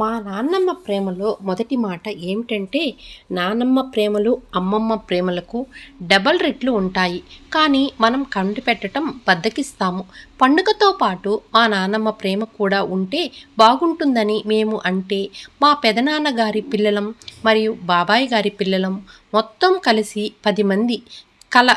మా నాన్నమ్మ ప్రేమలో మొదటి మాట ఏమిటంటే నానమ్మ ప్రేమలు అమ్మమ్మ ప్రేమలకు డబల్ రెట్లు ఉంటాయి. కానీ మనం కంటి పెట్టడం బద్దకిస్తాము. పండుగతో పాటు మా నానమ్మ ప్రేమ కూడా ఉంటే బాగుంటుందని మేము అంటే మా పెదనాన్నగారి పిల్లలం మరియు బాబాయ్ గారి పిల్లలం మొత్తం కలిసి పది మంది కల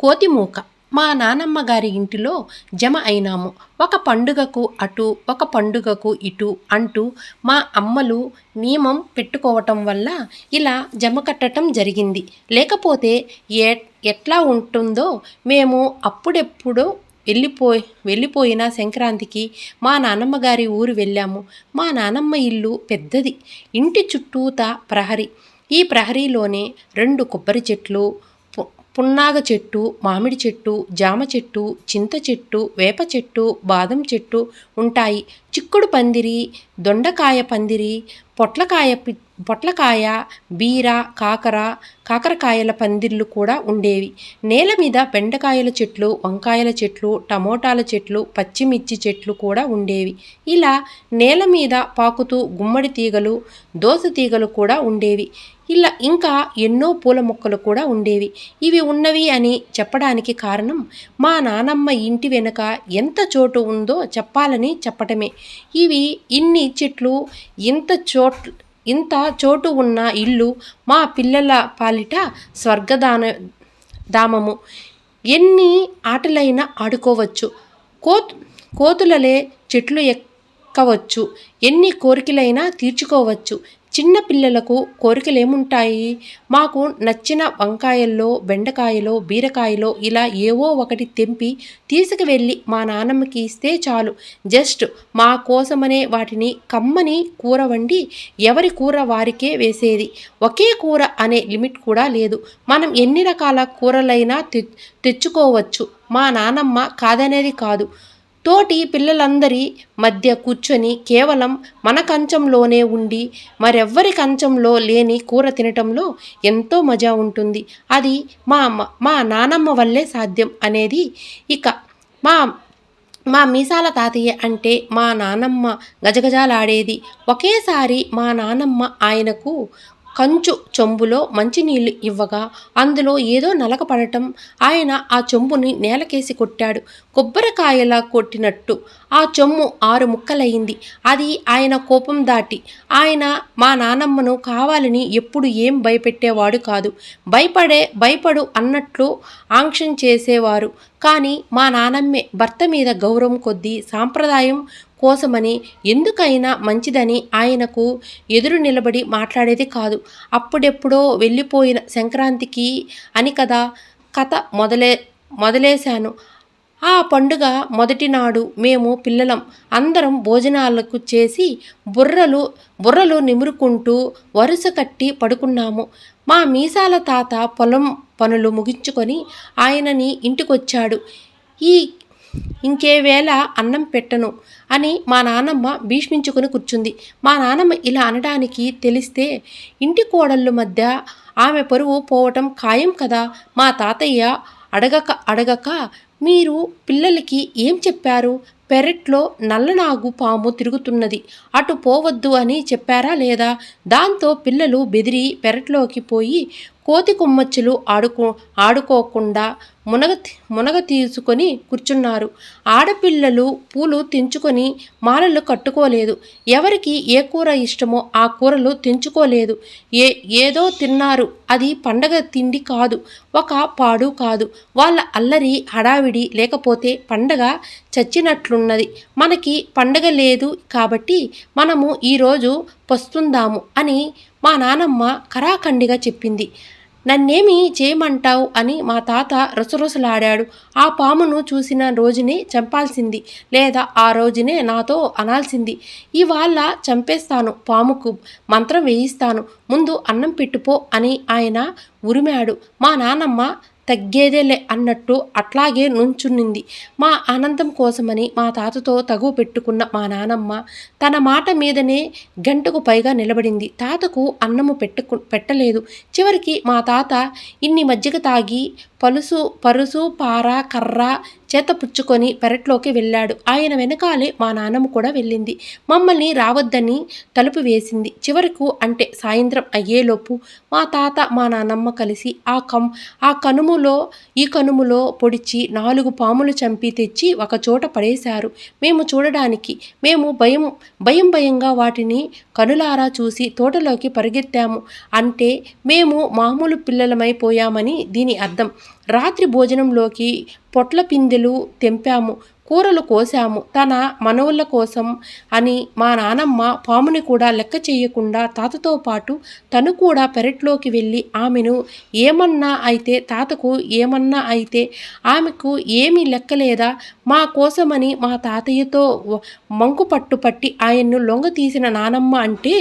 కోతిమూక మా నానమ్మ గారి ఇంటిలో జమ అయినాము. ఒక పండుగకు అటు ఒక పండుగకు ఇటు అంటూ మా అమ్మలు నియమం పెట్టుకోవటం వల్ల ఇలా జమ కట్టడం జరిగింది. లేకపోతే ఏ ఎట్లా ఉంటుందో మేము అప్పుడెప్పుడు వెళ్ళిపోయి వెళ్ళిపోయిన సంక్రాంతికి మా నానమ్మ గారి ఊరు వెళ్ళాము. మా నానమ్మ ఇల్లు పెద్దది. ఇంటి చుట్టూతా ప్రహరీ. ఈ ప్రహరీలోనే రెండు కొబ్బరి చెట్లు పున్నాగ చెట్టు మామిడి చెట్టు జామ చెట్టు చింత చెట్టు వేప చెట్టు బాదం చెట్టు ఉంటాయి. చిక్కుడు పందిరి దొండకాయ పందిరి పొట్లకాయ పొట్లకాయ బీర కాకర కాకరకాయల పందిర్లు కూడా ఉండేవి. నేల మీద బెండకాయల చెట్లు వంకాయల చెట్లు టమోటాల చెట్లు పచ్చిమిర్చి చెట్లు కూడా ఉండేవి. ఇలా నేల మీద పాకుతూ గుమ్మడి తీగలు దోస తీగలు కూడా ఉండేవి. ఇలా ఇంకా ఎన్నో పూల మొక్కలు కూడా ఉండేవి. ఇవి ఉన్నవి అని చెప్పడానికి కారణం మా నానమ్మ ఇంటి వెనుక ఎంత చోటు ఉందో చెప్పాలని చెప్పటమే. ఇవి ఇన్ని చెట్లు ఇంత చోట్ ఇంత చోటు ఉన్న ఇల్లు మా పిల్లల పాలిట స్వర్గదాన ధామము. ఎన్ని ఆటలైనా ఆడుకోవచ్చు. కోత్ కోతులలే చెట్లు ఎక్కవచ్చు. ఎన్ని కోరికలైనా తీర్చుకోవచ్చు. చిన్న పిల్లలకు కోరికలు ఏముంటాయి మాకు నచ్చిన వంకాయల్లో బెండకాయలో బీరకాయలో ఇలా ఏవో ఒకటి తెంపి తీసుకువెళ్ళి మా నాన్నమ్మకి ఇస్తే చాలు. జస్ట్ మా కోసమనే వాటిని కమ్మని కూర వండి ఎవరి కూర వారికే వేసేది. ఒకే కూర అనే లిమిట్ కూడా లేదు. మనం ఎన్ని రకాల కూరలైనా తెచ్చుకోవచ్చు. మా నానమ్మ కాదనేది కాదు. తోటి పిల్లలందరి మధ్య కూర్చొని కేవలం మన కంచంలోనే ఉండి మరెవ్వరి కంచంలో లేని కూర తినటంలో ఎంతో మజా ఉంటుంది. అది మా మా నానమ్మ వల్లే సాధ్యం అనేది ఇక. మా మా మీసాల తాతయ్య అంటే మా నానమ్మ గజగజాలాడేది. ఒకేసారి మా నానమ్మ ఆయనకు కంచు చెంబులో మంచినీళ్ళు ఇవ్వగా అందులో ఏదో నలక పడటం ఆయన ఆ చెంబుని నేలకేసి కొట్టాడు. కొబ్బరికాయలా కొట్టినట్టు ఆ చెమ్ము ఆరు ముక్కలయింది అది ఆయన కోపం దాటి ఆయన మా నానమ్మను కావాలని ఎప్పుడు ఏం భయపెట్టేవాడు కాదు. భయపడే భయపడు అన్నట్లు ఆంక్షం చేసేవారు. కానీ మా నానమ్మే భర్త మీద గౌరవం కొద్దీ సాంప్రదాయం కోసమని ఎందుకైనా మంచిదని ఆయనకు ఎదురు నిలబడి మాట్లాడేది కాదు. అప్పుడెప్పుడో వెళ్ళిపోయిన సంక్రాంతికి అని కదా కథ మొదలే మొదలేశాను. ఆ పండుగ మొదటి నాడు మేము పిల్లలం. అందరం భోజనాలకు చేసి బుర్రలు బుర్రలు నిమురుకుంటూ వరుస కట్టి పడుకున్నాము. మా మీసాల తాత పొలం పనులు ముగించుకొని ఆయనని ఇంటికొచ్చాడు. ఈ ఇంకేవేళ అన్నం పెట్టను అని మా నాన్నమ్మ భీష్మించుకుని కూర్చుంది. మా నాన్నమ్మ ఇలా అనడానికి తెలిస్తే ఇంటి కోడళ్ళు మధ్య ఆమె పరువు పోవటం ఖాయం కదా? మా తాతయ్య అడగక అడగక మీరు పిల్లలకి ఏం చెప్పారు? పెరట్లో నల్లనాగు పాము తిరుగుతున్నది. అటు పోవద్దు అని చెప్పారా లేదా? దాంతో పిల్లలు బెదిరి పెరట్లోకి పోయి కోతి కొమ్మచ్చులు ఆడుకో ఆడుకోకుండా మునగ మునగ తీసుకొని కూర్చున్నారు. ఆడపిల్లలు పూలు తెంచుకొని మాలలు కట్టుకోలేదు. ఎవరికి ఏ కూర ఇష్టమో ఆ కూరలు తెంచుకోలేదు. ఏ ఏదో తిన్నారు. అది పండగ తిండి కాదు. ఒక పాడు కాదు. వాళ్ళ అల్లరి హడావిడి లేకపోతే పండగ చచ్చినట్లున్నది. మనకి పండగ లేదు కాబట్టి మనము ఈరోజు పస్తుందాము అని మా నానమ్మ కరాఖండిగా చెప్పింది. నన్నేమి చేయమంటావు అని మా తాత రుసరుసలాడాడు. ఆ పామును చూసిన రోజునే చంపాల్సింది లేదా ఆ రోజునే నాతో అనాల్సింది. ఇవాళ చంపేస్తాను పాముకు మంత్రం వేయిస్తాను. ముందు అన్నం పెట్టుపో అని ఆయన ఉరిమాడు. మా నానమ్మ తగ్గేదేలే అన్నట్టు అట్లాగే నుంచునింది. మా ఆనందం కోసమని మా తాతతో తగువ పెట్టుకున్న మా నానమ్మ తన మాట మీదనే గంటకు పైగా నిలబడింది. తాతకు అన్నము పెట్టకు పెట్టలేదు. చివరికి మా తాత ఇన్ని మజ్జిగ తాగి పలుసు పరుసు పార కర్ర చేత పుచ్చుకొని పెరట్లోకి వెళ్ళాడు. ఆయన వెనకాలే మా నాన్నమ్మ కూడా వెళ్ళింది. మమ్మల్ని రావద్దని తలుపు వేసింది. చివరకు అంటే సాయంత్రం అయ్యేలోపు మా తాత మా నాన్నమ్మ కలిసి ఆ కం ఆ కనుములో ఈ కనుములో పొడిచి నాలుగు పాములు చంపి తెచ్చి ఒక చోట పడేశారు. మేము చూడడానికి మేము భయం భయం భయంగా వాటిని కనులారా చూసి తోటలోకి పరిగెత్తాము. అంటే మేము మామూలు పిల్లలమైపోయామని దీని అర్థం. రాత్రి భోజనంలోకి పొట్ల పిందెలు తెంపాము కూరలు కోసాము. తన మనవుల కోసం అని మా నానమ్మ పాముని కూడా లెక్క చేయకుండా తాతతో పాటు తను కూడా పెరట్లోకి వెళ్ళి ఆమెను ఏమన్నా అయితే తాతకు ఏమన్నా అయితే ఆమెకు ఏమీ లెక్కలేదా మా కోసమని మా తాతయ్యతో మంకు పట్టు పట్టి ఆయన్ను లొంగ తీసిన నానమ్మ అంటే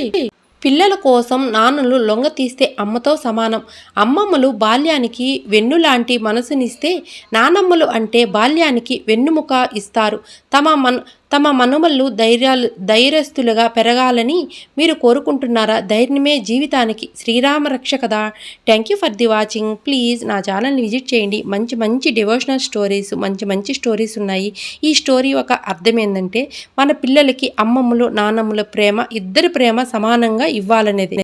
పిల్లల కోసం నాన్నలు లొంగ తీస్తే అమ్మతో సమానం. అమ్మమ్మలు బాల్యానికి వెన్నులాంటి మనసునిస్తే నానమ్మలు అంటే బాల్యానికి వెన్నుముక ఇస్తారు. తమ మన తమ మనుమలు ధైర్యాలు ధైర్యస్తులుగా పెరగాలని మీరు కోరుకుంటున్నారా? ధైర్యమే జీవితానికి శ్రీరామ రక్ష కదా thank you for the watching please నా ఛానల్ని విజిట్ చేయండి. మంచి మంచి డివోషనల్ స్టోరీస్ మంచి మంచి స్టోరీస్ ఉన్నాయి. ఈ స్టోరీ ఒక అర్థం ఏంటంటే మన పిల్లలకి అమ్మమ్మలు నాన్నమ్మల ప్రేమ ఇద్దరి ప్రేమ సమానంగా ఇవ్వాలనేది.